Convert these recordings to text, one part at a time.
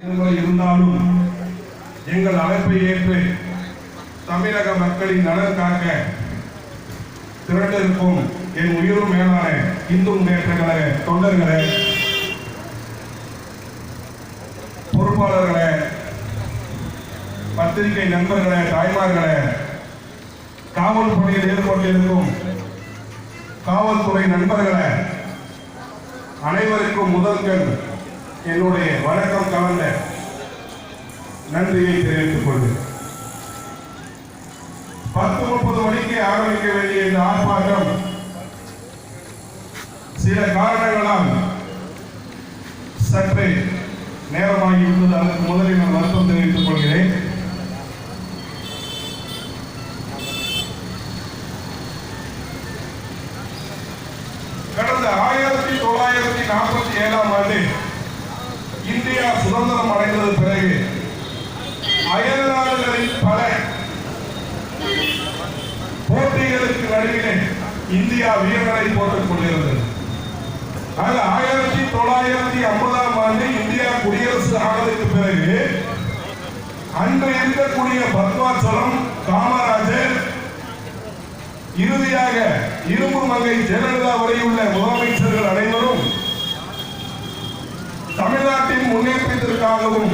இருந்தாலும் எங்கள் அழைப்பை ஏற்று தமிழக மக்களின் நலன் காக்க திரண்டிருக்கும் என் உயிரும் மேலான இந்து முன்னேற்ற கழக தொண்டர்களே பொறுப்பாளர்களே பத்திரிகை நண்பர்களே தாய்மார்களே காவல் பணியில் ஈடுபட்டிருக்கும் காவல்துறை நண்பர்களே அனைவருக்கும் முதல்கள் என்னுடைய வணக்கம் கலந்த நன்றியை தெரிவித்துக் கொள்கிறேன். பத்து முப்பது மணிக்கு ஆரம்பிக்க வேண்டிய இந்த ஆர்ப்பாட்டம் சில காரணங்களால் சற்றே நேரமாகி இருந்தது அதற்கு முதலில் நான் வருத்தம் தெரிவித்துக் கொள்கிறேன் கடந்த ஆயிரத்தி தொள்ளாயிரத்தி நாற்பத்தி ஏழாம் ஆண்டு இந்தியா சுதந்திரம் அடைந்தது பிறகு அயல் நாடுகளில் பல போட்டிகளுக்கு நடுவிலே இந்தியா வீரரை போட்டுக் கொண்டிருந்தது. ஆக ஆயிரத்தி தொள்ளாயிரத்தி ஐம்பதாம் ஆண்டு இந்தியா குடியரசு ஆனதுக்கு பிறகு அன்று இருக்கக்கூடிய பத்மாச்சலம் காமராஜர் இறுதியாக இரும்பு மங்கை ஜெயலலிதா வரையுள்ள முதலமைச்சர்கள் அனைவரும் தமிழ்நாட்டின் முன்னேற்றத்திற்காகவும்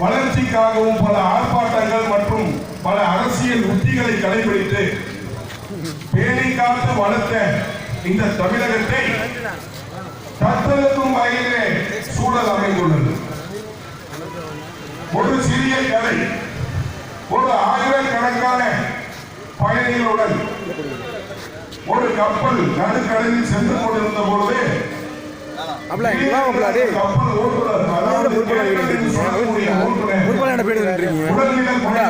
வளர்ச்சிக்காகவும் பல ஆர்ப்பாட்டங்கள் மற்றும் பல அரசியல் உத்திகளை கடைபிடித்து பேணி காத்து வளர்த்த இந்த தமிழகத்தை தத்தெடுக்கும் வகையிலே சூழல் அமைந்துள்ளது. ஒரு சிறிய கதை ஒரு ஆயிரக்கணக்கான பயணிகளுடன் ஒரு கப்பல் நடுக்கடலில் சென்று கொண்டிருந்த பொழுது கப்பல் ஓட்டுநர் உடல்நிலை போடா.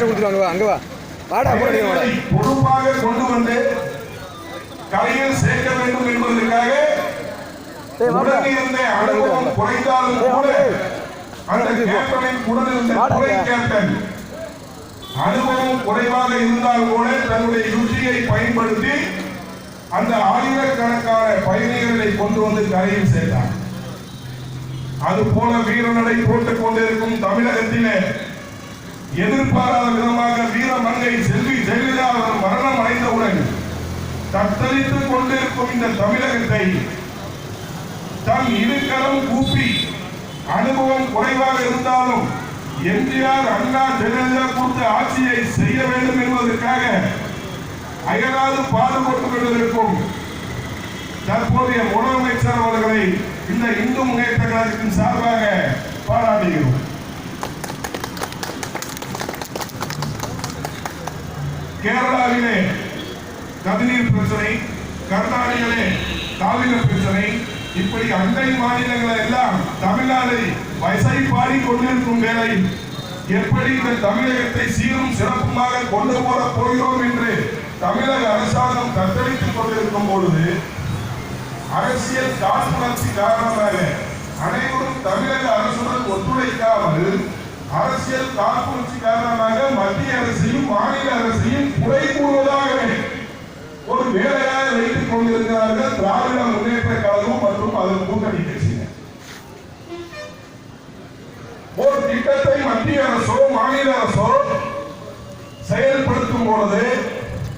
கொடுத்துருவாங்க வா வா வாடா பொறுப்பாக கொண்டு வந்து கலையில் சேர்க்க வேண்டும் என்பதற்காக உடனே இருந்த அனுபவம் குறைந்தாலும் கூட அந்த கேப்டனின் உடனிருந்த துணை கேப்டன் அனுபவம் குறைவாக இருந்தால் கூட தன்னுடைய ருச்சியை பயன்படுத்தி அந்த ஆயிரக்கணக்கான பயணிகளை கொண்டு வந்து கரையில் சேர்த்தார் அது போல வீரநடை போட்டுக் கொண்டிருக்கும் தமிழகத்திலே எதிர்பாராத விதமாக வீரமங்கை செல்வி ஜெயலலிதா அவர் மரணம் அடைந்தவுடன் தத்தளித்துக் கொண்டிருக்கும் இந்த தமிழகத்தை தன் இருக்கரம் கூப்பி அனுபவம் குறைவாக இருந்தாலும் எம்ஜிஆர் அண்ணா ஜெயலலிதா கொடுத்த ஆட்சியை செய்ய வேண்டும் என்பதற்காக அயராது பாடுபட்டுக் கொண்டிருக்கும் தற்போதைய முதலமைச்சர் அவர்களை இந்த இந்து முன்னேற்ற கழகத்தின் சார்பாக பாராட்டுகிறோம். கேரளாவிலே நதிநீர் பிரச்சனை கர்நாடகிலே காவிரி பிரச்சனை இப்படி அண்டை மாநிலங்கள் எல்லாம் தமிழ்நாடு வயசை பாடி கொண்டிருக்கும் வேலை எப்படி இந்த தமிழகத்தை சீரும் சிறப்புமாக கொண்டு போற போகிறோம் என்று தமிழக அரசாங்கம் தத்தளித்துக் கொண்டிருக்கும் பொழுது அரசியல் காழ்ப்புணர்ச்சி காரணமாக அனைவரும் தமிழக அரசுடன் ஒத்துழைக்காமல் அரசியல் காழ்ப்புணர்ச்சி காரணமாக மத்திய அரசையும் மாநில அரசையும் குறை கூறுவதாக ஒரு வேலையாக வைத்துக் கொண்டிருக்கிறார்கள் திராவிட முன்னேற்ற கழகம் மற்றும் அதன் கூட்டணி கட்சியினர். ஒரு திட்டத்தை மத்திய அரசோ மாநில அரசோ செயல்படுத்தும் பொழுது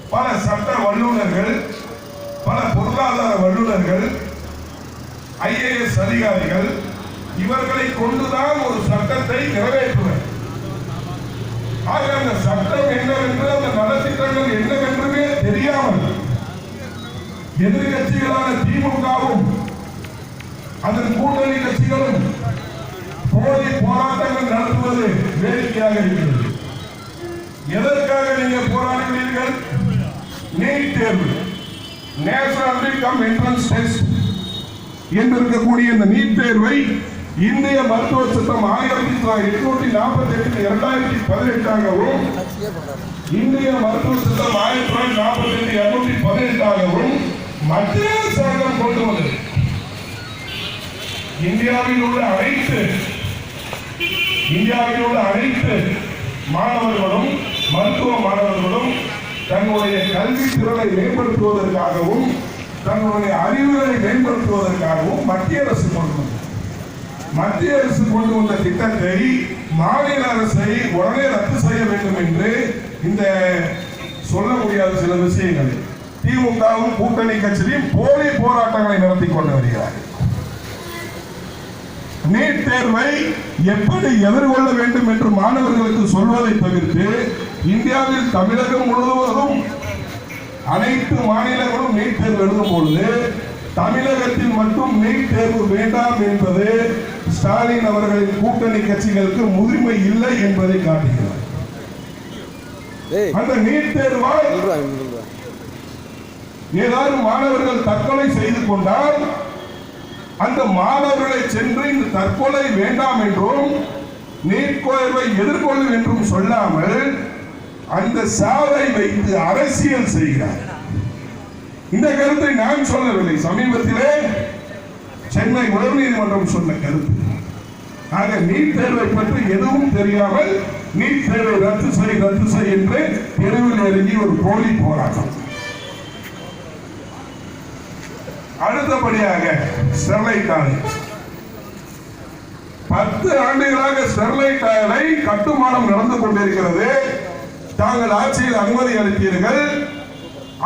பல சட்ட வல்லுநர்கள் பல பொருளாதார வல்லுநர்கள் ஐஏஎஸ் அதிகாரிகள் இவர்களை கொண்டுதான் ஒரு சட்டத்தை நிறைவேற்றுவர். ஆக அந்த சட்டம் என்னவென்று அந்த நலத்திட்டங்கள் என்னவென்றுமே தெரியாமல் எதிர்கட்சிகளான திமுகவும் அதன் கூட்டணி கட்சிகளும் போலி போராட்டங்கள் நடத்துவது வேடிக்கையாக இருக்கிறது. எதற்காக நீங்க போராடுகிறீர்கள்? நீட் தேர்வு. நேஷனல் கம் என்ட்ரன்ஸ் டெஸ்ட் என்று இருக்கக்கூடிய இந்த நீட் தேர்வை இந்திய மருத்துவ சட்டம் ஆயிரத்தி எட்நூத்தி நாற்பத்தி எட்டு இரண்டாயிரத்தி பதினெட்டாகவும் இந்திய மருத்துவ சட்டம் ஆயிரத்தி தொள்ளாயிரத்தி நாற்பத்தி எட்டு இருநூத்தி பதினெட்டாகவும் மத்திய அரசாங்கம் கொண்டு வந்தது. இந்தியாவில் உள்ள அனைத்து இந்தியாவில் உள்ள அனைத்து மாணவர்களும் மருத்துவ மாணவர்களும் தன்னுடைய கல்வி திறனை மேம்படுத்துவதற்காகவும் தன்னுடைய அறிவுகளை மேம்படுத்துவதற்காகவும் மத்திய அரசு கொண்டு வந்தது. மத்திய அரசு கொண்டு வந்த திட்டத்தை மாநில அரசை உடனே ரத்து செய்ய வேண்டும் என்று இந்த சொல்ல முடியாத சில விஷயங்கள். திமுகவும் கூட்டணி கட்சியும் போலி போராட்டங்களை நடத்தி கொண்டு வருகிறார்கள். நீட் தேர்வை எப்படி எதிர்கொள்ள வேண்டும் என்று மாணவர்களுக்கு சொல்வதை தவிர்த்து இந்தியாவில் தமிழகம் முழுவதும் அனைத்து மாநிலங்களும் நீட் தேர்வு எழுதும் பொழுது தமிழகத்தில் மட்டும் நீட் தேர்வு வேண்டாம் என்பது ஸ்டாலின் அவர்களின் கூட்டணி கட்சிகளுக்கு முதுமை இல்லை என்பதை காட்டுகிறது. ஏய். அந்த நீட் தேர்வால் ஏதாவது மாணவர்கள் தற்கொலை செய்து கொண்டால் அந்த மாணவர்களை சென்று இந்த தற்கொலை வேண்டாம் என்றும் நீட் கோயர்வை எதிர்கொள்ளும் என்றும் சொல்லாமல் அந்த சாவை வைத்து அரசியல் செய்கிறார். இந்த கருத்தை நான் சொல்லவில்லை. சமீபத்திலே சென்னை உயர்நீதிமன்றம் சொன்ன கருத்து. ஆக நீட் தேர்வை பற்றி எதுவும் தெரியாமல் நீட் தேர்வை ரத்து செய் ரத்து செய் என்று தெருவில் இறங்கி ஒரு போலி போராட்டம். அடுத்தபடியாக ஸ்டெர்லைட் ஆலை. பத்து ஆண்டுகளாக ஸ்டெர்லைட் ஆலை கட்டுமானம் நடந்து கொண்டிருக்கிறது. தாங்கள் ஆட்சியில் அனுமதி அளித்தீர்கள்.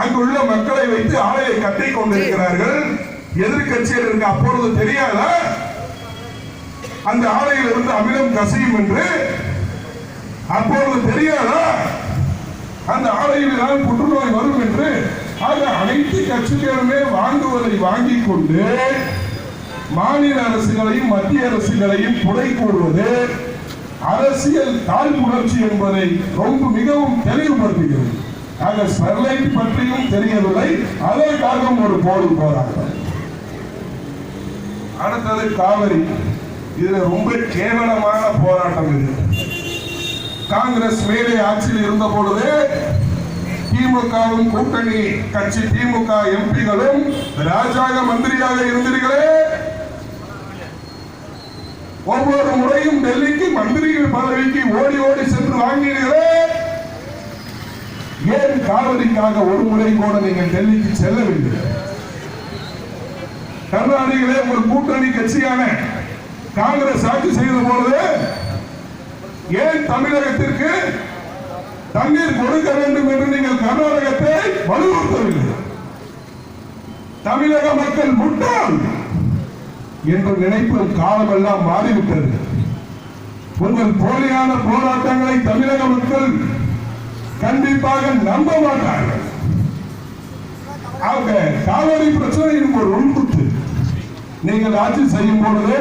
அங்குள்ள மக்களை வைத்து ஆலையை கட்டி கொண்டிருக்கிறார்கள். எதிர்கட்சியில் இருக்க அப்பொழுது தெரியாத அந்த ஆலையில் இருந்து அமிலம் கசியும் என்று அப்பொழுது தெரியாதா அந்த ஆலையில் தான் புற்றுநோய் வரும் என்று ஆக அனைத்து கட்சிகளுமே வாங்குவதை வாங்கிக் கொண்டு மாநில அரசுகளையும் மத்திய அரசுகளையும் குறை கூடுவது அரசியல் காழ்ப்புணர்ச்சி என்பதை ரொம்ப மிகவும் தெளிவுபடுத்துகிறது. நாங்கள் ஸ்டெர்லைட் பற்றியும் தெரியவில்லை அதற்காகவும் ஒரு போடு போராட்டம். அடுத்தது காவிரி. இதுல ரொம்ப கேவலமான போராட்டம் இது. காங்கிரஸ் மேலே ஆட்சியில் இருந்த பொழுது திமுகவும் கூட்டணி கட்சி திமுக எம்பிகளும் ராஜாங்க மந்திரியாக இருந்தீர்களே. ஒவ்வொரு முறையும் டெல்லிக்கு மந்திரிகள் பதவிக்கு ஓடி ஓடி சென்று வாங்கினீர்களே. ஏன் காவிரிக்காக ஒரு முறை கூட நீங்கள் டெல்லிக்கு செல்லவில்லை? கர்நாடகிலே உங்கள் கூட்டணி கட்சியான காங்கிரஸ் ஆட்சி செய்த பொழுது ஏன் தமிழகத்திற்கு தண்ணீர் கொடுக்க வேண்டும் என்று நீங்கள் கர்நாடகத்தை வலியுறுத்தவில்லை? தமிழக மக்கள் முட்டாள். என்று நினைப்பது காலமெல்லாம் மாறிவிட்டது. உங்கள் போலியான போராட்டங்களை தமிழக மக்கள் கண்டிப்பாக நம்ப மாட்டார்கள். அவங்க காவிரி பிரச்சனையின் ஒரு உள்குத்து. நீங்கள் ஆட்சி செய்யும் பொழுது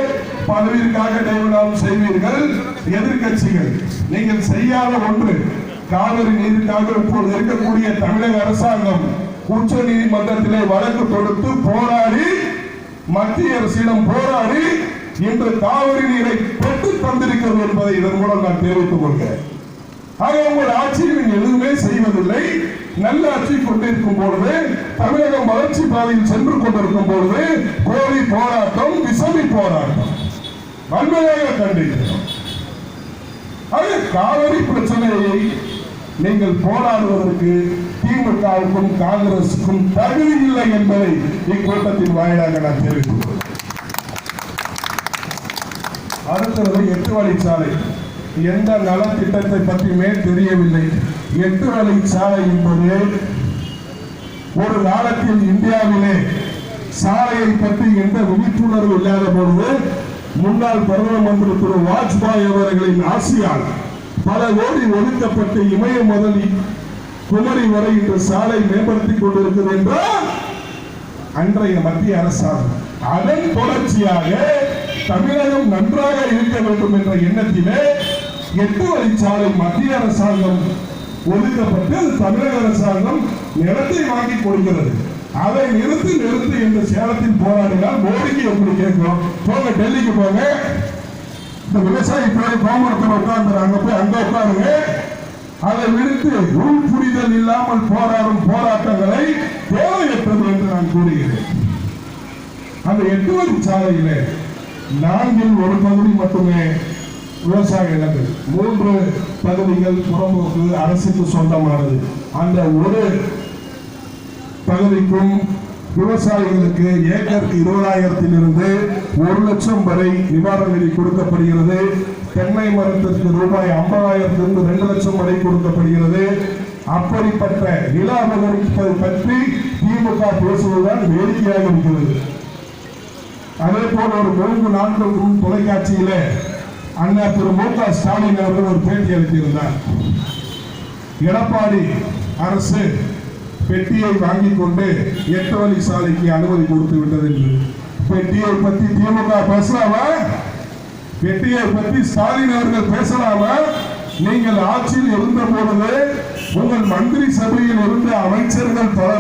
பதவியிற்காக டைவனாலும் செய்வீர்கள் எதிர்கட்சிகள் நீங்கள் செய்யாத ஒன்று காவிரி நீருக்காக இப்போது இருக்கக்கூடிய தமிழக அரசாங்கம் உச்ச நீதிமன்றத்திலே வழக்கு தொடுத்து போராடி மத்திய அரசிடம் போராடி இன்று காவிரி நீரை பெற்று தந்திருக்கிறது என்பதை இதன் மூலம் நான் தெரிவித்துக் கொள்கிறேன். ஆக உங்கள் ஆட்சியில் நீங்கள் எதுவுமே செய்வதில்லை. நல்ல ஆட்சி கொண்டிருக்கும் பொழுது தமிழகம் வளர்ச்சி பாதையில் சென்று கொண்டிருக்கும் பொழுது கோரி போராட்டம் விசமி போராட்டம். வன்மையாக கண்டிருக்கிறோம் ஆக காவிரி பிரச்சனையை நீங்கள் போராடுவதற்கு திமுகவுக்கும் காங்கிரசுக்கும் தகுதி இல்லை என்பதை இக்கூட்டத்தின் வாயிலாக நான் தெரிவித்துள்ளேன் அடுத்தது எட்டு வழிச்சாலை எந்த நலத்திட்டத்தை பற்றியுமே தெரியவில்லை. எட்டு வழிச்சாலை என்பது ஒரு காலத்தில் இந்தியாவிலே சாலையை பற்றி எந்த விழிப்புணர்வு இல்லாத பொழுது முன்னாள் பிரதம மந்திரி திரு வாஜ்பாய் அவர்களின் ஆசியால் பல கோடி ஒதுக்கப்பட்டு இமயம் முதல் குமரி வரை இந்த சாலை மேம்படுத்திக் கொண்டிருக்கிறது என்றால் அன்றைய மத்திய அரசாங்கம் அதன் தொடர்ச்சியாக தமிழகம் நன்றாக இருக்க வேண்டும் என்ற எண்ணத்திலே எட்டு வழிச்சாலை மத்திய அரசாங்கம் ஒதுக்கப்பட்டு தமிழக அரசாங்கம் நிலத்தை வாங்கி கொடுக்கிறது. அதை நிறுத்து நிறுத்து என்று சேலத்தில் போராடினால் மோடிக்கு எப்படி கேட்கும் போங்க டெல்லிக்கு போங்க. இந்த விவசாயி பேர் கோமரத்தில் உட்கார்ந்துறாங்க. போய் அங்க உட்காருங்க. அதை விடுத்து உள் புரிதல் இல்லாமல் போராடும் போராட்டங்களை தேவையற்றது என்று நான் கூறுகிறேன். அந்த எட்டு வரி சாலையிலே நான்கில் ஒரு பகுதி மட்டுமே விவசாய நிலங்கள். மூன்று பகுதிகள் புறம்போக்கு அரசுக்கு சொந்தமானது. அந்த ஒரு பகுதிக்கும் விவசாயிகளுக்கு ஏக்கருக்கு இருபதாயிரத்திலிருந்து ஒரு லட்சம் வரை நிவாரண நிதி கொடுக்கப்படுகிறது. தென்னை மரத்திற்கு ரூபாய் ஐம்பதாயிரத்திலிருந்து ரெண்டு லட்சம் வரை கொடுக்கப்படுகிறது. அப்படிப்பட்ட நில அபகரிப்பது பற்றி திமுக பேசுவதுதான் வேடிக்கையாக இருக்கிறது. அதே போல ஒரு மூன்று நான்கு முன் தொலைக்காட்சியில அண்ணா திரு மு க ஸ்டாலின் அவர்கள் ஒரு பேட்டி அளித்திருந்தார். எடப்பாடி அரசு பெட்டியை வாங்கிக் கொண்டு எட்டு வழி சாலைக்கு அனுமதி கொடுத்து விட்டது என்று. பெட்டியை பத்தி திமுக பேசலாமா? பெட்டியை பற்றி ஸ்டாலின் அவர்கள் பேசலாமா? நீங்கள் ஆட்சியில் இருந்த பொழுது உங்கள் மந்திரி சபையில் இருந்த அமைச்சர்கள் பல